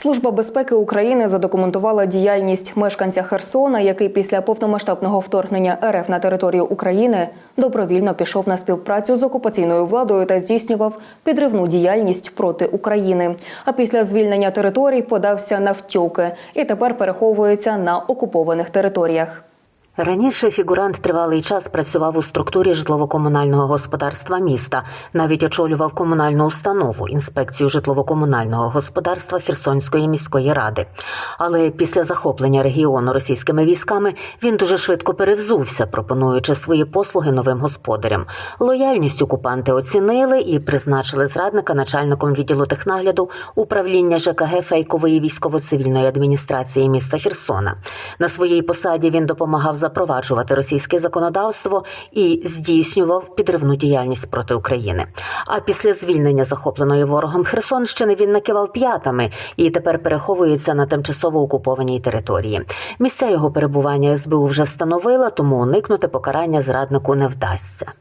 Служба безпеки України задокументувала діяльність мешканця Херсона, який після повномасштабного вторгнення РФ на територію України добровільно пішов на співпрацю з окупаційною владою та здійснював підривну діяльність проти України. А після звільнення територій подався на втюки і тепер переховується на окупованих територіях. Раніше фігурант тривалий час працював у структурі житлово-комунального господарства міста, навіть очолював комунальну установу інспекцію житлово-комунального господарства Херсонської міської ради. Але після захоплення регіону російськими військами він дуже швидко перевзувся, пропонуючи свої послуги новим господарям. Лояльність окупанти оцінили і призначили зрадника начальником відділу технагляду управління ЖКГ фейкової військово-цивільної адміністрації міста Херсона. На своїй посаді він допомагав запроваджувати російське законодавство і здійснював підривну діяльність проти України. А після звільнення захопленої ворогом Херсонщини він накивав п'ятами і тепер переховується на тимчасово окупованій території. Місця його перебування СБУ вже встановила, тому уникнути покарання зраднику не вдасться.